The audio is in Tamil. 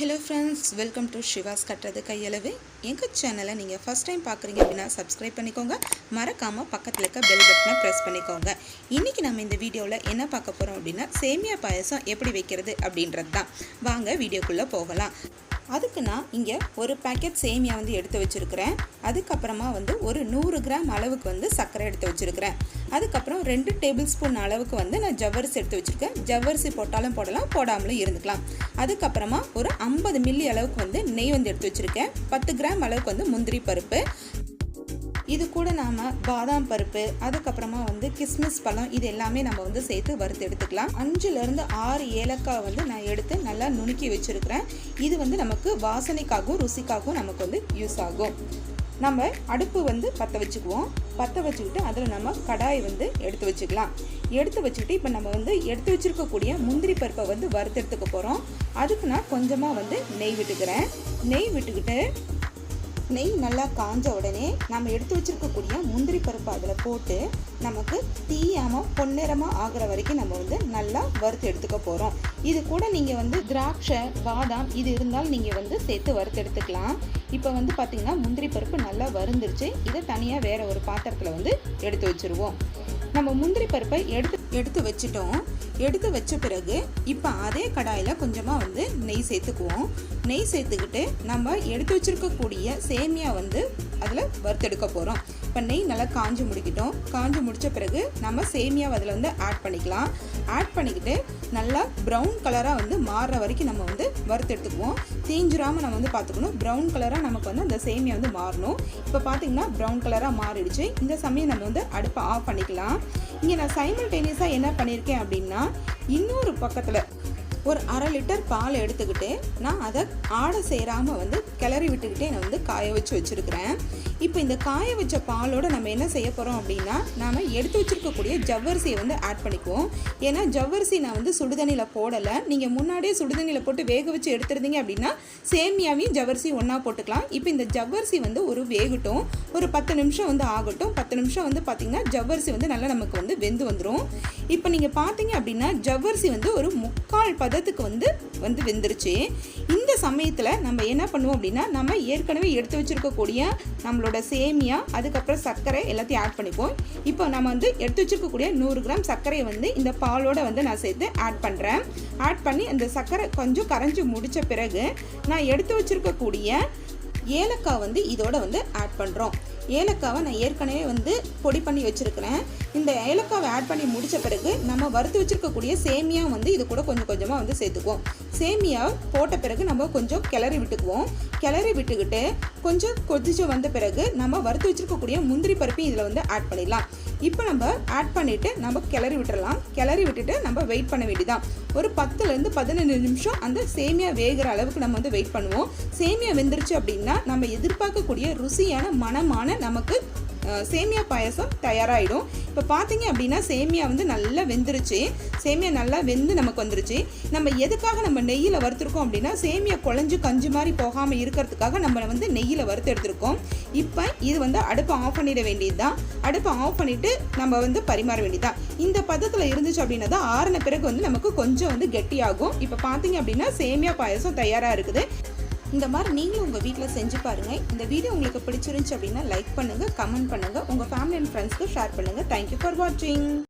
Hello friends welcome to Shivas கட்டுறது கையளவு. எங்கள் சேனலை நீங்கள் ஃபஸ்ட் டைம் பார்க்குறீங்க அப்படின்னா சப்ஸ்கிரைப் பண்ணிக்கோங்க. மறக்காமல் பக்கத்தில் இருக்க பெல் பட்டனை ப்ரெஸ் பண்ணிக்கோங்க. இன்றைக்கி நம்ம இந்த வீடியோவில் என்ன பார்க்க போகிறோம் அப்படின்னா சேமியா பாயசம் எப்படி வைக்கிறது அப்படின்றது தான் வாங்க வீடியோக்குள்ளே போகலாம். அதுக்கு நான் இங்கே ஒரு பேக்கெட் சேமியா வந்து எடுத்து வச்சுருக்கிறேன். அதுக்கப்புறமா வந்து ஒரு நூறு கிராம் அளவுக்கு வந்து சர்க்கரை எடுத்து வச்சுருக்கிறேன். அதுக்கப்புறம் ரெண்டு டேபிள் ஸ்பூன் அளவுக்கு வந்து நான் ஜவ்வரிசி எடுத்து வச்சுருக்கேன். ஜவ்வரிசி போட்டாலும் போடலாம் போடாமலும் இருந்துக்கலாம். அதுக்கப்புறமா ஒரு ஐம்பது மில்லி அளவுக்கு வந்து நெய் வந்து எடுத்து வச்சுருக்கேன். பத்து கிராம் அளவுக்கு வந்து முந்திரி பருப்பு. இது கூட நாம் பாதாம் பருப்பு அதுக்கப்புறமா வந்து கிஸ்மிஸ் பழம் இது எல்லாமே நம்ம வந்து சேர்த்து வறுத்து எடுத்துக்கலாம். அஞ்சுலேருந்து ஆறு ஏலக்காய் வந்து நான் எடுத்து நல்லா நுணுக்கி வச்சுருக்கிறேன். இது வந்து நமக்கு வாசனைக்காகவும் ருசிக்காகவும் நமக்கு வந்து யூஸ் ஆகும். நம்ம அடுப்பு வந்து பற்ற வச்சுக்குவோம். பற்ற வச்சுக்கிட்டு அதில் நம்ம கடாய் வந்து எடுத்து வச்சுக்கலாம். எடுத்து வச்சுக்கிட்டு இப்போ நம்ம வந்து எடுத்து வச்சுருக்கக்கூடிய முந்திரி பருப்பை வந்து வறுத்தெடுத்துக்க போகிறோம் அதுக்கு நான் கொஞ்சமாக வந்து நெய் விட்டுக்கிறேன். நெய் விட்டுக்கிட்டு நெய் நல்லா காஞ்ச உடனே நம்ம எடுத்து வச்சுருக்கக்கூடிய முந்திரி பருப்பு அதில் போட்டு நமக்கு தீயாமல் பொன்னிறமாக ஆகிற வரைக்கும் நம்ம வந்து நல்லா வறுத்து எடுத்துக்க போகிறோம் இது கூட நீங்கள் வந்து திராட்சை பாதாம் இது இருந்தால் நீங்கள் வந்து சேர்த்து வறுத்து எடுத்துக்கலாம். இப்போ வந்து பார்த்திங்கன்னா முந்திரி பருப்பு நல்லா வறுந்துருச்சு. இதை தனியாக வேறு ஒரு பாத்திரத்தில் வந்து எடுத்து வச்சுருவோம். நம்ம முந்திரி பருப்பை எடுத்து எடுத்து வச்சுட்டோம். எடுத்து வச்ச பிறகு இப்போ அதே கடாயில் கொஞ்சமாக வந்து நெய் சேர்த்துக்குவோம். நெய் சேர்த்துக்கிட்டு நம்ம எடுத்து வச்சுருக்கக்கூடிய சேமியா வந்து அதில் வறுத்தெடுக்க போகிறோம் இப்போ நெய் நல்லா காஞ்சி முடிக்கிட்டோம். காஞ்சி முடித்த பிறகு நம்ம சேமியாவை அதில் வந்து ஆட் பண்ணிக்கலாம். ஆட் பண்ணிக்கிட்டு நல்லா ப்ரௌன் கலராக வந்து மாறுற வரைக்கும் நம்ம வந்து வறுத்தெடுத்துக்குவோம் தீஞ்சிராமல் நம்ம வந்து பார்த்துக்கணும். ப்ரௌன் கலராக நமக்கு வந்து அந்த சேமியா வந்து மாறணும். இப்போ பார்த்தீங்கன்னா ப்ரௌன் கலராக மாறிடுச்சு. இந்த சமயம் நம்ம வந்து அடுப்பை ஆஃப் பண்ணிக்கலாம். இங்கே நான் சைமல்டேனியஸாக என்ன பண்ணியிருக்கேன் அப்படின்னா இன்னொரு பக்கத்தில் ஒரு அரை லிட்டர் பால் எடுத்துக்கிட்டு நான் அதை ஆடை சேராமல் வந்து கிளறி விட்டுக்கிட்டே நான் வந்து காய வச்சு வச்சுருக்கிறேன். இப்போ இந்த காய வச்ச பாலோட நம்ம என்ன செய்ய போகிறோம் அப்படின்னா நாம் எடுத்து வச்சுருக்கக்கூடிய ஜவ்வரிசியை வந்து ஆட் பண்ணிக்குவோம். ஏன்னா ஜவ்வரிசி நான் வந்து சுடுதண்ணியில் போடலை. நீங்கள் முன்னாடியே சுடுதண்ணியில் போட்டு வேக வச்சு எடுத்துருந்தீங்க அப்படின்னா சேமியாவையும் ஜவ்வரிசி ஒன்றா போட்டுக்கலாம். இப்போ இந்த ஜவ்வரிசி வந்து ஒரு வேகட்டும். ஒரு பத்து நிமிஷம் வந்து ஆகட்டும். பத்து நிமிஷம் வந்து பார்த்திங்கன்னா ஜவ்வரிசி வந்து நல்லா நமக்கு வந்து வெந்து வந்துடும் இப்போ நீங்கள் பார்த்தீங்க அப்படின்னா ஜவ்வரிசி வந்து ஒரு முக்கால் பதத்துக்கு வந்து வந்து வெந்துருச்சு. இந்த சமயத்தில் நம்ம என்ன பண்ணுவோம் அப்படின்னா நம்ம ஏற்கனவே எடுத்து வச்சுருக்கக்கூடிய நம்மளோட சேமியா அதுக்கப்புறம் சர்க்கரை எல்லாத்தையும் ஆட் பண்ணிப்போம். இப்போ நம்ம வந்து எடுத்து வச்சுருக்கக்கூடிய நூறு கிராம் சர்க்கரையை வந்து இந்த பாலோட வந்து நான் சேர்த்து ஆட் பண்ணுறேன் ஆட் பண்ணி அந்த சர்க்கரை கொஞ்சம் கரைஞ்சி முடித்த பிறகு நான் எடுத்து வச்சுருக்கக்கூடிய ஏலக்காய் வந்து இதோட வந்து ஆட் பண்ணுறோம் ஏலக்காவை நான் ஏற்கனவே வந்து பொடி பண்ணி வச்சுருக்கிறேன். இந்த ஏலக்காவை ஆட் பண்ணி முடித்த பிறகு நம்ம வறுத்து வச்சுருக்கக்கூடிய சேமியா வந்து இது கூட கொஞ்சம் கொஞ்சமாக வந்து சேர்த்துக்குவோம். சேமியா போட்ட பிறகு நம்ம கொஞ்சம் கிளறி விட்டுக்குவோம். கிளறி விட்டுக்கிட்டு கொஞ்சம் கொதிச்சு வந்த பிறகு நம்ம வறுத்து வச்சுருக்கக்கூடிய முந்திரி பருப்பையும் இதில் வந்து ஆட் பண்ணிடலாம். இப்போ நம்ம ஆட் பண்ணிவிட்டு நம்ம கிளறி விட்டுடலாம் கிளறி விட்டுட்டு நம்ம வெயிட் பண்ண வேண்டியதான் ஒரு பத்துலேருந்து பதினஞ்சு நிமிஷம் அந்த சேமியா வேகிற அளவுக்கு நம்ம வந்து வெயிட் பண்ணுவோம். சேமியா வெந்துருச்சு அப்படின்னா நம்ம எதிர்பார்க்கக்கூடிய ருசியான மனமான நமக்கு சேமியா பாயசம் தயாராகிடும் இப்போ பார்த்தீங்க அப்படின்னா சேமியா வந்து நல்லா வெந்துருச்சு. சேமியா நல்லா வெந்து நமக்கு வந்துருச்சு. நம்ம எதுக்காக நம்ம நெய்யில் வறுத்துருக்கோம் அப்படின்னா சேமியா குழஞ்சு கஞ்சி மாதிரி போகாமல் இருக்கிறதுக்காக நம்ம வந்து நெய்யில் வறுத்து எடுத்திருக்கோம். இப்போ இது வந்து அடுப்பை ஆஃப் பண்ணிட வேண்டியது தான் அடுப்பை ஆஃப் பண்ணிவிட்டு நம்ம வந்து பரிமாற வேண்டியதுதான். இந்த பதத்தில் இருந்துச்சு அப்படின்னா தான் ஆறின பிறகு வந்து நமக்கு கொஞ்சம் வந்து கெட்டியாகும். இப்போ பார்த்தீங்க அப்படின்னா சேமியா பாயசம் தயாராக இருக்குது. இந்த மாதிரி நீங்களும் உங்கள் வீட்டில் செஞ்சு பாருங்கள் இந்த வீடியோ உங்களுக்கு பிடிச்சிருந்துச்சு அப்படின்னா லைக் பண்ணுங்கள் கமெண்ட் பண்ணுங்கள் உங்கள் ஃபேமிலி அண்ட் ஃப்ரெண்ட்ஸ்க்கு ஷேர் பண்ணுங்கள் தேங்க்யூ ஃபார் வாட்சிங்